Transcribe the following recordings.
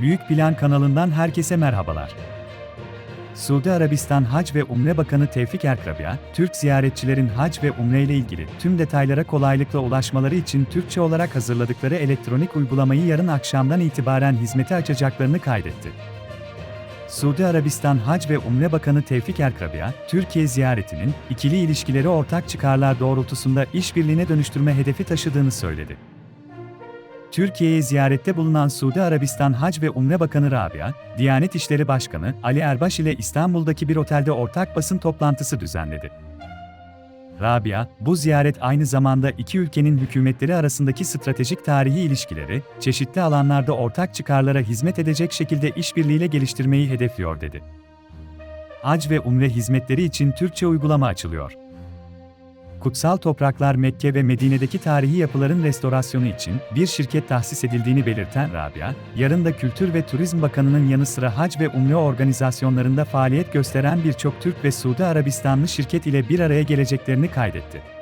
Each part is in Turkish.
Büyük Plan kanalından herkese merhabalar. Suudi Arabistan Hac ve Umre Bakanı Tevfik Erkrabia, Türk ziyaretçilerin hac ve umre ile ilgili tüm detaylara kolaylıkla ulaşmaları için Türkçe olarak hazırladıkları elektronik uygulamayı yarın akşamdan itibaren hizmete açacaklarını kaydetti. Suudi Arabistan Hac ve Umre Bakanı Tevfik Erkrabia, Türkiye ziyaretinin ikili ilişkileri ortak çıkarlar doğrultusunda işbirliğine dönüştürme hedefi taşıdığını söyledi. Türkiye'ye ziyarette bulunan Suudi Arabistan Hac ve Umre Bakanı Rabia, Diyanet İşleri Başkanı Ali Erbaş ile İstanbul'daki bir otelde ortak basın toplantısı düzenledi. Rabia, bu ziyaret aynı zamanda iki ülkenin hükümetleri arasındaki stratejik tarihi ilişkileri, çeşitli alanlarda ortak çıkarlara hizmet edecek şekilde işbirliğiyle geliştirmeyi hedefliyor dedi. Hac ve umre hizmetleri için Türkçe uygulama açılıyor. Kutsal Topraklar Mekke ve Medine'deki tarihi yapıların restorasyonu için bir şirket tahsis edildiğini belirten Rabia, yarın da Kültür ve Turizm Bakanı'nın yanı sıra hac ve umre organizasyonlarında faaliyet gösteren birçok Türk ve Suudi Arabistanlı şirket ile bir araya geleceklerini kaydetti.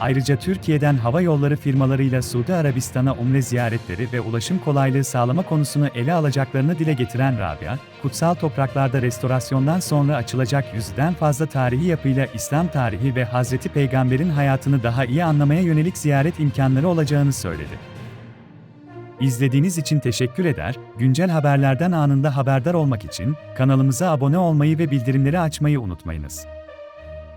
Ayrıca Türkiye'den hava yolları firmalarıyla Suudi Arabistan'a umre ziyaretleri ve ulaşım kolaylığı sağlama konusunu ele alacaklarını dile getiren Rabia, kutsal topraklarda restorasyondan sonra açılacak yüzden fazla tarihi yapıyla İslam tarihi ve Hazreti Peygamber'in hayatını daha iyi anlamaya yönelik ziyaret imkanları olacağını söyledi. İzlediğiniz için teşekkür eder, güncel haberlerden anında haberdar olmak için kanalımıza abone olmayı ve bildirimleri açmayı unutmayınız.